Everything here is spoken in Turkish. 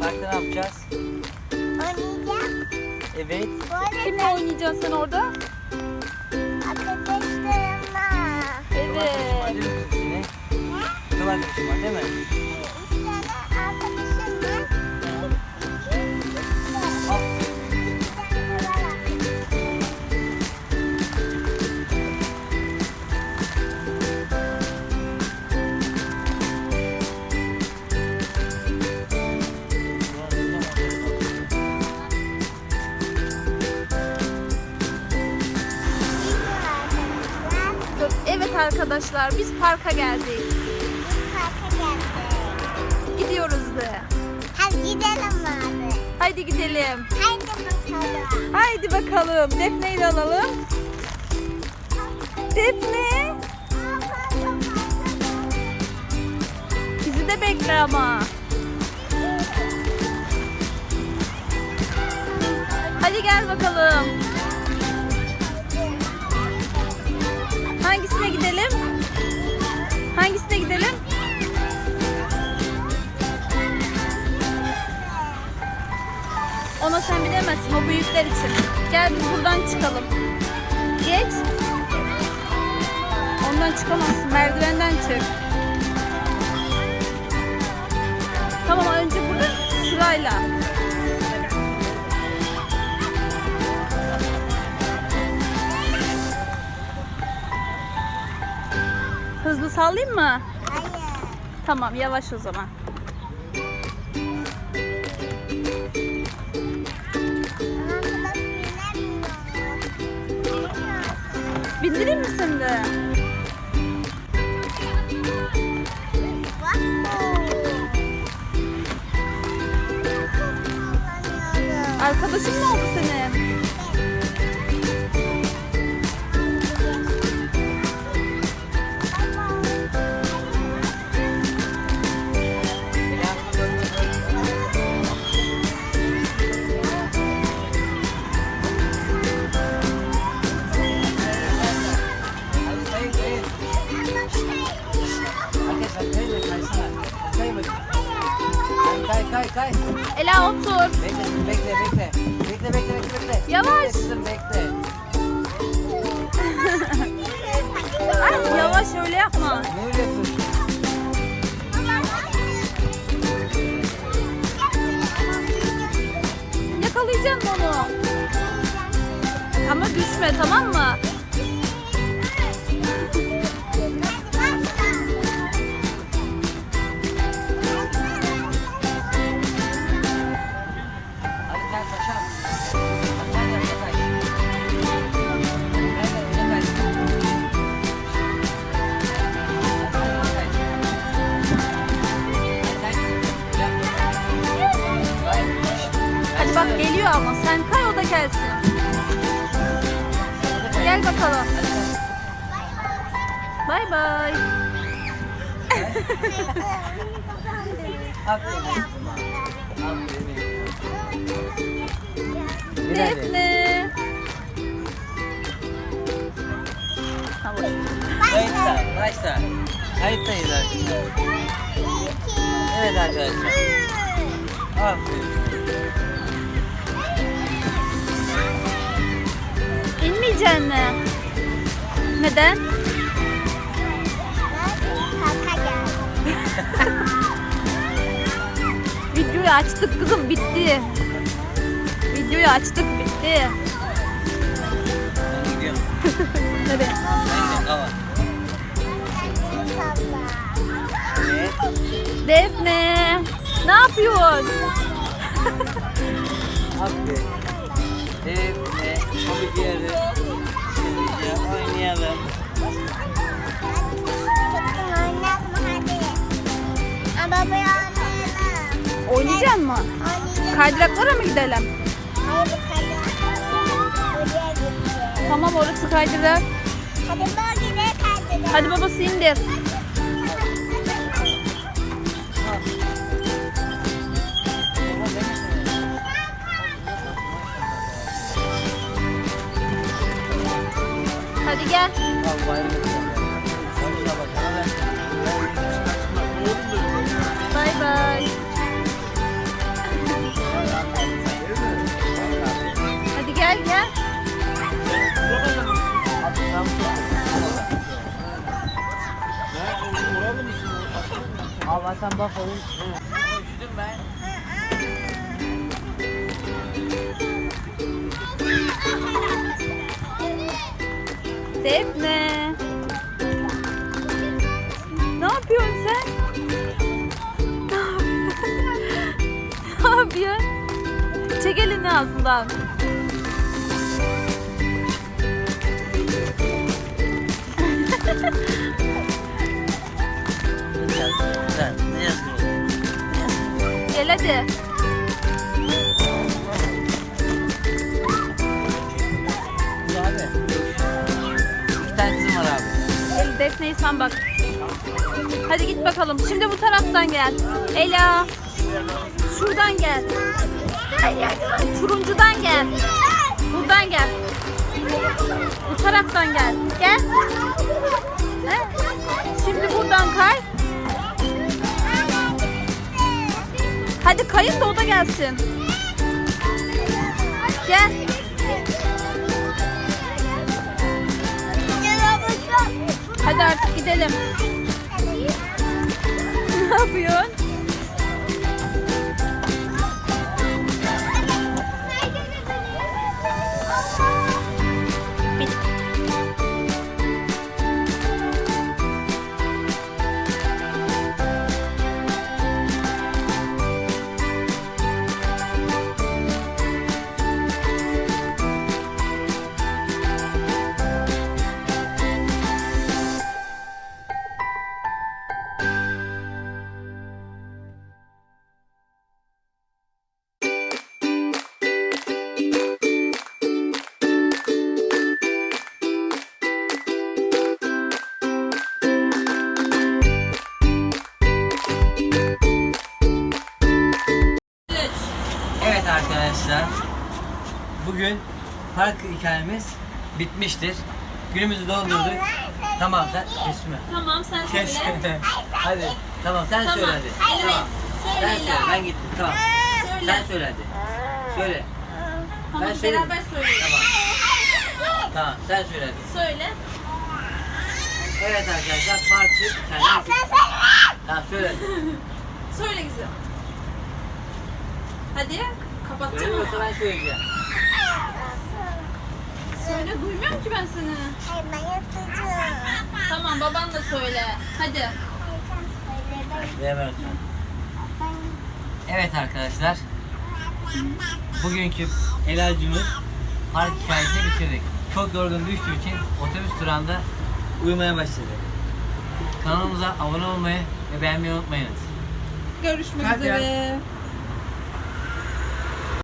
Parkta ne yapacağız? Oynayacağım. Evet. Kimle oynayacaksın sen orada? arkadaşlarımla. Evet. Kız arkadaşım var değil mi? Arkadaşlar biz parka geldik. biz parka geldik. Gidiyoruz de. Hadi gidelim abi. Haydi gidelim. Haydi bakalım. Haydi bakalım. Defne'yi de alalım. Defne. Bizi de bekle ama. Hadi gel bakalım. Ona sen bilemezsin. O büyükler için. Gel biz buradan çıkalım. Geç. Ondan çıkamazsın. Merdivenden çık. Tamam önce burada sırayla. Hızlı sallayayım mı? Hayır. Tamam yavaş o zaman. Bindireyim mi seni de? Arkadaşın mı oldu senin? Yavaş. Bekle kızım bekle. Ay, yavaş öyle yapma. Ne öyle yapıyorsun? Yakalayacaksın onu. Ama düşme tamam mı? Gel bakalım. Bay bay. Defne. Kayıtta, başla. Kayıttayız arkadaşlar. Evet arkadaşlar. Aferin. İnmeyeceksin mi? Neden? Videoyu açtık kızım bitti. Videoyu açtık bitti. Ben gidiyorum. Nereye? Ben gidiyorum. Kava. Evet. Defne. Ne yapıyorsun? Aferin. Evet. Ne? Hobi diyoruz. Oynayacak mı? Oynayacağım. Kaydıraklara mı gidelim? Hayır gideceğiz. Tamam orası kaydırak. Hadi bölgede kaydedelim. Hadi babası indir. Hadi gel. Al bayrağı. İstersen bakalım. Üşüdüm ben. Defne. Ne yapıyorsun sen? Ne yapıyorsun? Çek elini ağzından. hadi. Abi. İki tane kızım var abi. El Defne'yi sen bak. Hadi git bakalım. Şimdi bu taraftan gel. Ela. Şuradan gel. Turuncudan gel. Buradan gel. Bu taraftan gel. Gel. He? Şimdi buradan kay. Hadi kayın da o da gelsin. Gel. Hadi artık gidelim. Ne yapıyorsun? Arkadaşlar. Bugün park hikayemiz bitmiştir. Günümüzü doldurduk. Tamam sen kesme. Tamam sen söyle. Hadi. Tamam sen Tamam. söyle hadi. Evet. Tamam. Söyle Sen söyle ben gittim tamam. Söyle. Sen söyle hadi. Söyle. Tamam Ben söyleyeyim. beraber söyleyelim. Tamam. Tamam sen söyle hadi. Söyle. Evet arkadaşlar park hikayemiz Tamam söyle. Söyle güzel. Hadi kapatacağım. Söylemiyorsa ben söyleyeceğim. Söyle duymuyorum ki ben seni. Ben yatacağım. Tamam baban da söyle. Hadi. Evet arkadaşlar. Bugünkü Elacımız park hikayesini bitirdik. Çok yorgun düştüğü için otobüs durağında uyumaya başladı. Kanalımıza abone olmayı ve beğenmeyi unutmayınız. Görüşmek Hadi ya. üzere.